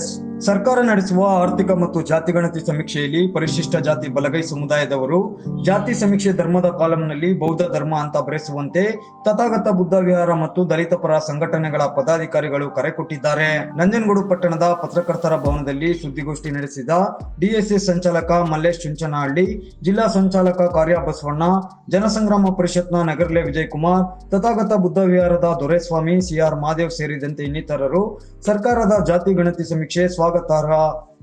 Yes ಸರ್ಕಾರ ನಡೆಸುವ ಆರ್ಥಿಕ ಮತ್ತು ಜಾತಿ ಗಣತಿ ಸಮೀಕ್ಷೆಯಲ್ಲಿ ಪರಿಶಿಷ್ಟ ಜಾತಿ ಬಲಗೈ ಸಮುದಾಯದವರು, ಜಾತಿ ಸಮೀಕ್ಷೆ ಧರ್ಮದ ಕಾಲಂನಲ್ಲಿ ಬೌದ್ಧ ಧರ್ಮ ಅಂತ ಬರೆಸುವಂತೆ ತಥಾಗತ ಬುದ್ಧ ವಿಹಾರ ಮತ್ತು ದಲಿತ ಪರ ಸಂಘಟನೆಗಳ ಪದಾಧಿಕಾರಿಗಳು ಕರೆ ಕೊಟ್ಟಿದ್ದಾರೆ. ನಂಜನಗೂಡು ಪಟ್ಟಣದ ಪತ್ರಕರ್ತರ ಭವನದಲ್ಲಿ ಸುದ್ದಿಗೋಷ್ಠಿ ನಡೆಸಿದ ಡಿಎಸ್ಎಸ್ ಸಂಚಾಲಕ ಮಲ್ಲೇಶ್ ಚುಂಚನಹಳ್ಳಿ, ಜಿಲ್ಲಾ ಸಂಚಾಲಕ ಕಾರ್ಯ ಬಸವಣ್ಣ, ಜನಸಂಗ್ರಾಮ ಪರಿಷತ್ನ ನಗರ್ಲೆ ವಿಜಯಕುಮಾರ್, ತಥಾಗತ ಬುದ್ಧ ವಿಹಾರದ ದೊರೆಸ್ವಾಮಿ ಸಿಆರ್ ಮಹಾದೇವ್ ಸೇರಿದಂತೆ ಇನ್ನಿತರರು, ಸರ್ಕಾರದ ಜಾತಿ ಗಣತಿ ಸಮೀಕ್ಷೆ ಸ್ವಾಗತಾರ್ಹ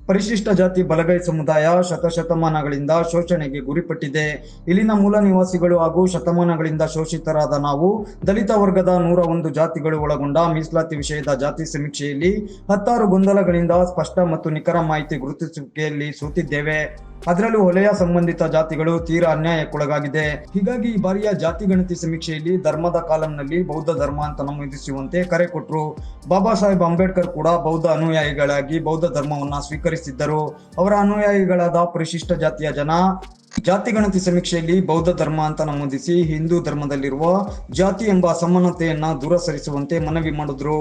ಪರಿಶಿಷ್ಟ ಜಾತಿ ಬಲಗೈ ಸಮುದಾಯ ಶತಶತಮಾನಗಳಿಂದ ಶೋಷಣೆಗೆ ಗುರಿಪಟ್ಟಿದೆ. ಇಲ್ಲಿನ ಮೂಲ ನಿವಾಸಿಗಳು ಹಾಗೂ ಶತಮಾನಗಳಿಂದ ಶೋಷಿತರಾದ ನಾವು, ದಲಿತ ವರ್ಗದ ನೂರ ಒಂದು ಜಾತಿಗಳು ಒಳಗೊಂಡ ಮೀಸಲಾತಿ ವಿಷಯದ ಜಾತಿ ಸಮೀಕ್ಷೆಯಲ್ಲಿ ಹತ್ತಾರು ಗೊಂದಲಗಳಿಂದ ಸ್ಪಷ್ಟ ಮತ್ತು ನಿಖರ ಮಾಹಿತಿ ಗುರುತಿಸುವಿಕೆಯಲ್ಲಿ ಸೋತಿದ್ದೇವೆ. ಅದರಲ್ಲೂ ವಲಯ ಸಂಬಂಧಿತ ಜಾತಿಗಳು ತೀರಾ ಅನ್ಯಾಯಕ್ಕೊಳಗಾಗಿದೆ. ಹೀಗಾಗಿ ಈ ಬಾರಿಯ ಜಾತಿ ಗಣತಿ ಸಮೀಕ್ಷೆಯಲ್ಲಿ ಧರ್ಮದ ಕಾಲಂನಲ್ಲಿ ಬೌದ್ಧ ಧರ್ಮ ಅಂತ ನಮೂದಿಸುವಂತೆ ಕರೆ ಕೊಟ್ಟರು ಬಾಬಾ ಸಾಹೇಬ್ ಅಂಬೇಡ್ಕರ್ ಕೂಡ ಬೌದ್ಧ ಅನುಯಾಯಿಗಳಾಗಿ ಬೌದ್ಧ ಧರ್ಮವನ್ನ ಸ್ವೀಕರಿಸಿದ್ದರು. ಅವರ ಅನುಯಾಯಿಗಳಾದ ಪರಿಶಿಷ್ಟ ಜಾತಿಯ ಜನ ಜಾತಿ ಗಣತಿ ಸಮೀಕ್ಷೆಯಲ್ಲಿ ಬೌದ್ಧ ಧರ್ಮ ಅಂತ ನಮೂದಿಸಿ ಹಿಂದೂ ಧರ್ಮದಲ್ಲಿರುವ ಜಾತಿ ಎಂಬ ಅಸಮಾನತೆಯನ್ನ ದೂರ ಸರಿಸುವಂತೆ ಮನವಿ ಮಾಡಿದ್ರು.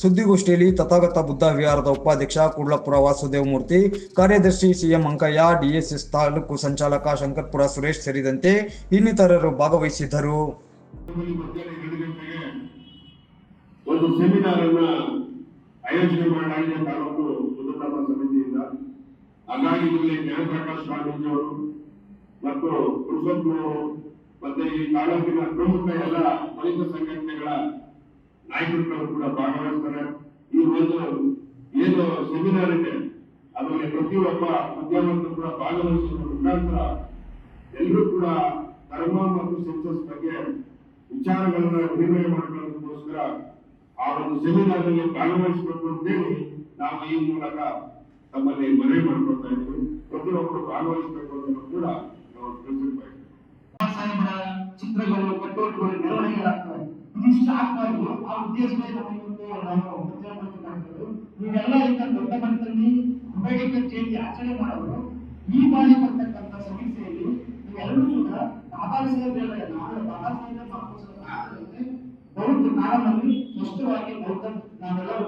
ಸುದ್ದಿಗೋಷ್ಠಿಯಲ್ಲಿ ತಥಾಗತ ಬುದ್ಧ ವಿಹಾರದ ಉಪಾಧ್ಯಕ್ಷ ಕುಡ್ಲಪುರ ವಾಸುದೇವ ಮೂರ್ತಿ ಕಾರ್ಯದರ್ಶಿ ಸಿಎಂ ಅಂಕಯ್ಯ, ಡಿಎಸ್ಎಸ್ ತಾಲೂಕು ಸಂಚಾಲಕ ಶಂಕರ್ಪುರ ಸುರೇಶ್ ಸೇರಿದಂತೆ ಇನ್ನಿತರರು ಭಾಗವಹಿಸಿದ್ದರು. ಒಂದು ಸೆಮಿನಾರ್ ಅನ್ನ ಆಯೋಜನೆ ಮಾಡಲಾಗಿದೆ ತಾಲೂಕು ಬುದ್ಧಧರ್ಮ ಸಮಿತಿಯಿಂದ. ಹಾಗಾಗಿ ಇಲ್ಲಿ ಜಯಪ್ರಕಾಶ್ ಸ್ವಾಮೀಜಿ ಅವರು ಮತ್ತು ಪುರುಷೋತ್ತಮರು ಮತ್ತೆ ಈ ತಾಲೂಕಿನ ಪ್ರಮುಖ ಎಲ್ಲ ದಲಿತ ಸಂಘಟನೆಗಳ ನಾಯಕರುಗಳು ಕೂಡ ಭಾಗವಹಿಸ್ತಾರೆ. ಈ ಒಂದು ಏನು ಸೆಮಿನಾರ್ ಇದೆ, ಅದರಲ್ಲಿ ಪ್ರತಿಯೊಬ್ಬ ವಿದ್ಯಾವಂತರು ಕೂಡ ಭಾಗವಹಿಸುವ ಮುಖಾಂತರ ಎಲ್ಲರೂ ಕೂಡ ಧರ್ಮ ಮತ್ತು ಸೆನ್ಸಸ್ ಬಗ್ಗೆ ವಿಚಾರಗಳನ್ನ ವಿನಿಮಯ ಮಾಡಿಕೊಳ್ಳೋದಕ್ಕೋಸ್ಕರ ಆ ಒಂದು ಸೆಮಿನಾರ್ನಲ್ಲಿ ಭಾಗವಹಿಸಬೇಕು ಅಂತೇಳಿ ನಾವು ಈ ಮೂಲಕ ತಮ್ಮಲ್ಲಿ ಮನವಿ ಮಾಡಿಕೊಳ್ತಾ ಇದ್ದೀವಿ. ಪ್ರತಿಯೊಬ್ಬರು ಭಾಗವಹಿಸಬೇಕು ಅಂತ ಕೂಡ ನಾವು ತಿಳಿಸಿರ್ಬೇಕು ಚಿತ್ರಗಳನ್ನು ಚಿತ್ರಗಳು ಕಟ್ಟೋಟಗಳು ಆ ಮಾಡ್ತೇವೆ ನೀವೆಲ್ಲ ದೊಡ್ಡ ಮಟ್ಟದಲ್ಲಿ ಅಂಬೇಡ್ಕರ್ ಜಯಂತಿ ಆಚರಣೆ ಮಾಡೋರು ಈ ಬಾರಿ ಬರ್ತಕ್ಕಂಥ ಸಮೀಕ್ಷೆಯಲ್ಲಿ ನೀವೆಲ್ಲರೂ ಕೂಡ ಬಾಬಾ ಸಾಹೇಬ್ ನಾಳೆ ಬಾಬಾ ಸಾಹೇಬ್ ಬೌದ್ಧ ಸ್ಪಷ್ಟವಾಗಿ ಬೌದ್ಧ ನಾವೆಲ್ಲರೂ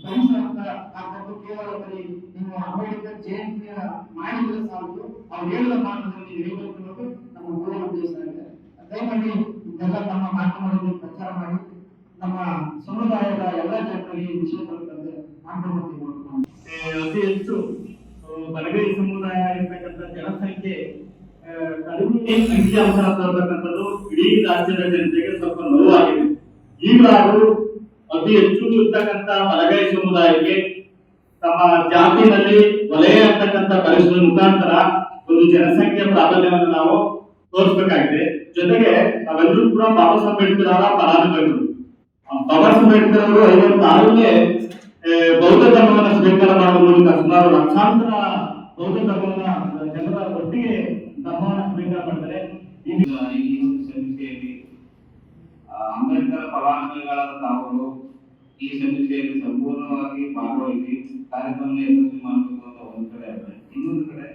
ಬಹಿಷ್ಕೃತ ಆಗ್ಬೇಕು ಕೇವಲ ಬರೀ ನೀವು ಅಂಬೇಡ್ಕರ್ ಜಯಂತಿಯ ಮಾಡಿದ್ರೆ ಸಾಲದು ಅವ್ರು ಹೇಳಿದ ಅನ್ನೋದು ನಮ್ಮ ಮೂಲ ಉದ್ದೇಶ ಆಗಿದೆ ದಯಮಾಡಿ ಇದೆಲ್ಲ ತಮ್ಮ ಮಾಧ್ಯಮದಲ್ಲಿ ಪ್ರಚಾರ ಮಾಡಿ ನಮ್ಮ ಸಮುದಾಯದ ಎಲ್ಲ ಜನರಿಗೆ ವಿಷಯ ತಲುಪಂತೆ ಅತಿ ಹೆಚ್ಚು ಬಲಗೈ ಸಮುದಾಯ ಇರ್ತಕ್ಕಂಥ ಜನಸಂಖ್ಯೆ ಕಡಿಮೆ ಅಂಕಿಅಂಶ ತರತಕ್ಕಂಥದ್ದು ಇಡೀ ರಾಜ್ಯದ ಜನತೆಗೆ ಸ್ವಲ್ಪ ನೋವಾಗಿದೆ. ಈಗಲಾದರೂ ಅತಿ ಹೆಚ್ಚು ಇರ್ತಕ್ಕಂಥ ಬಲಗೈ ಸಮುದಾಯಕ್ಕೆ ತಮ್ಮ ಜಾತಿನಲ್ಲಿ ವಲಯ ಅಂತಕ್ಕಂಥ ಪರಿಸರ ಮುಖಾಂತರ ಒಂದು ಜನಸಂಖ್ಯೆ ಪ್ರಾಬಲ್ಯವನ್ನು ನಾವು ತೋರಿಸಬೇಕಾಗಿದೆ. ಜೊತೆಗೆ ನಾವೆಲ್ಲರೂ ಕೂಡ ಬಾಬಾ ಸಾಹೇಬ್ ಅಂಬೇಡ್ಕರ್ ಅವರ ಫಲಾನುಭವಿಗಳು ಬಾಬಾ ಸಾಹೇಬ್ ಅಂಬೇಡ್ಕರ್ ಅವರು ಐವತ್ತಾರನೇ ಬೌದ್ಧ ಧರ್ಮವನ್ನು ಸ್ವೀಕಾರ ಮಾಡುವ ಮೂಲಕ ಸುಮಾರು ಲಕ್ಷಾಂತರ ಬೌದ್ಧ ಧರ್ಮವನ್ನ ಜನರ ಒಟ್ಟಿಗೆ ಧರ್ಮವನ್ನು ಸ್ವೀಕಾರ ಮಾಡ್ತಾರೆ. ಈ ಒಂದು ಸಮೀಕ್ಷೆಯಲ್ಲಿ ಅಂಬೇಡ್ಕರ್ ಫಲಾನುಭವಿಗಳಾದ ತಾವುಗಳು ಈ ಸಮೀಕ್ಷೆಯಲ್ಲಿ ಸಂಪೂರ್ಣವಾಗಿ ಭಾಗವಹಿಸಿ ಕಾರ್ಯಕ್ರಮ ಯಶಸ್ವಿ ಮಾಡಬೇಕು ಅಂತ ಒಂದು ಕಡೆ ಇನ್ನೊಂದು ಕಡೆ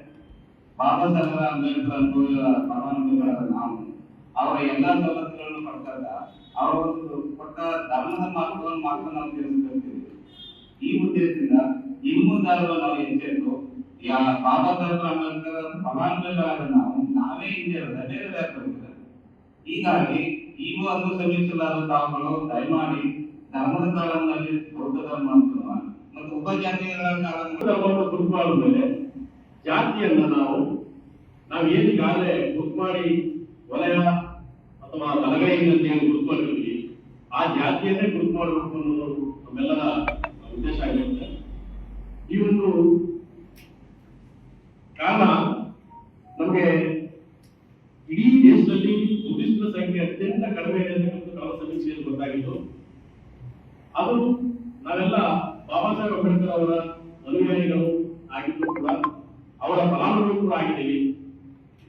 ಬಾಬಾ ಸಾಹೇಬ್ ಅಂಬೇಡ್ಕರ್ ಅನುಭವ ಫಲಾನುಭವಿಗಳಾದ ನಾವು ಅವರ ಎಲ್ಲಾ ಸವಲತ್ತುಗಳನ್ನು ಪಡ್ದಾಗ ಅವರ ಒಂದು ಕೊಟ್ಟ ಧರ್ಮದ ಮಾರ್ಗವನ್ನು ಮಾತ್ರ ನಾವು ತಿಳಿಸ್ಕೊಳ್ತೀವಿ ಈ ಉದ್ದೇಶದಿಂದ ಇನ್ನು ಮುಂದಾದರೂ ನಾವು ಎಚ್ಚೆತ್ತು ಬಾಬಾ ಸಾಹೇಬ್ ಅಂಬೇಡ್ಕರ್ ಫಲಾನುಭವಿಗಳಾದ ನಾವು, ನಾವೇ ಹಿಂದೆ ಬೇರೆ ಬೇರೆ ಹೀಗಾಗಿ ಈಗ ಒಂದು ಸಮೀಕ್ಷಿಸಲಾದ ತಾವುಗಳು, ದಯಮಾಡಿ ಧರ್ಮದ ಕಾಲದಲ್ಲಿ ದೊಡ್ಡ ಧರ್ಮ ಅಂತ ಮತ್ತು ಉಪಜಾತಿಗಳ ಕಾಲ ಧರ್ಮವನ್ನು ಗುರುತು ಮೇಲೆ ಜಾತಿಯನ್ನ ನಾವು ನಾವು ಏನಿಗಾಗಲೇ ಗುರುಮಾಡಿ ವಲಯ ಅಥವಾ ಬಲಗೈಯಿಂದ ಏನು ಗುರುತು ಮಾಡಿರ್ತೀವಿ ಆ ಜಾತಿಯನ್ನೇ ಗುರುತು ಮಾಡಬೇಕು ಅನ್ನೋದು ನಮ್ಮೆಲ್ಲರ ಉದ್ದೇಶ ಆಗಿರುತ್ತೆ. ಈ ಒಂದು ಕಾರಣ ನಮಗೆ ಇಡೀ ದೇಶದಲ್ಲಿ ಬುದ್ಧಿಸ್ಟರ ಸಂಖ್ಯೆ ಅತ್ಯಂತ ಕಡಿಮೆ ಇದೆ ಅಂತಕ್ಕಂಥ ಕಾಲ ಸಮೀಕ್ಷೆಯಲ್ಲಿ ಅದು ನಾವೆಲ್ಲ ಬಾಬಾ ಸಾಹೇಬ್ ಅಂಬೇಡ್ಕರ್ ಅವರ ಅನುಯಾಯಿಗಳು ಆಗಿದ್ದು ಕೂಡ, ಅವರ ಫಲಾನುಭವಿ ಕೂಡ ಆಗಿದ್ದೀವಿ.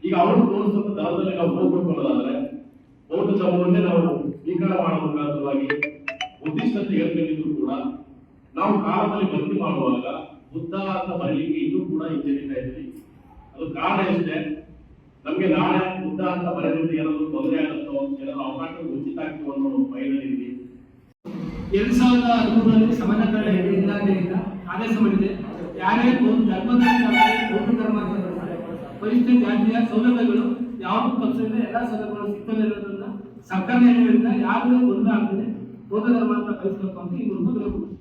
ಈಗ ಅವರು ತೋರಿಸಿದ ದರದಲ್ಲಿ ನಾವು ಹೋಗ್ಬೇಕು ಅನ್ನೋದಾದ್ರೆ ಬೌದ್ಧ ಧರ್ಮವನ್ನೇ ನಾವು ಸ್ವೀಕಾರ ಮಾಡಬೇಕಾದವಾಗಿ ಬುದ್ಧಿಷ್ಟತೆ ಹೇಳಬೇಕಿದ್ರು ಕೂಡ ನಾವು ಕಾಲದಲ್ಲಿ ಭಕ್ತಿ ಮಾಡುವಾಗ ಬುದ್ಧ ಬರಲಿಕ್ಕೆ ಇನ್ನೂ ಕೂಡ ಹಿಂಜರಿತಾ ಇದ್ವಿ ಅದು ಕಾರಣ ಎಷ್ಟೇ? ನಮಗೆ ನಾಳೆ ಬುದ್ಧ ಅಂತ ಏನಾದರೂ ತೊಂದರೆ ಆಗುತ್ತೋ, ಏನಾದರೂ ಅವಕಾಶ ಉಚಿತ ಆಗ್ತೀವಿ ಅನ್ನೋ ಭಯದಲ್ಲಿ ಎರಡ್ ಸಾವಿರದ ಹದಿಮೂರರಲ್ಲಿ ಸಮಾಜ ಕಲ್ಯಾಣ ಇಲಾಖೆಯಿಂದ ಆದೇಶ ಮಾಡಿದೆ ಯಾರೇ ಧರ್ಮದ ಬೌದ್ಧ ಧರ್ಮ. ಪರಿಷ್ಠ ಜಾತಿಯ ಸೌಲಭ್ಯಗಳು ಯಾವ ಪಕ್ಷದಿಂದ ಎಲ್ಲ ಸೌಲಭ್ಯಗಳು ಅನ್ನೋದನ್ನ ಸರ್ಕಾರ ಯಾವುದೇ ಯಾರು ಗೊಂದಲ ಆಗ್ತದೆ ಬೌದ್ಧ ಮಾತ್ರ ಕಲಿಸ್ಬೇಕು ಅಂತ ಈ ಒಂದು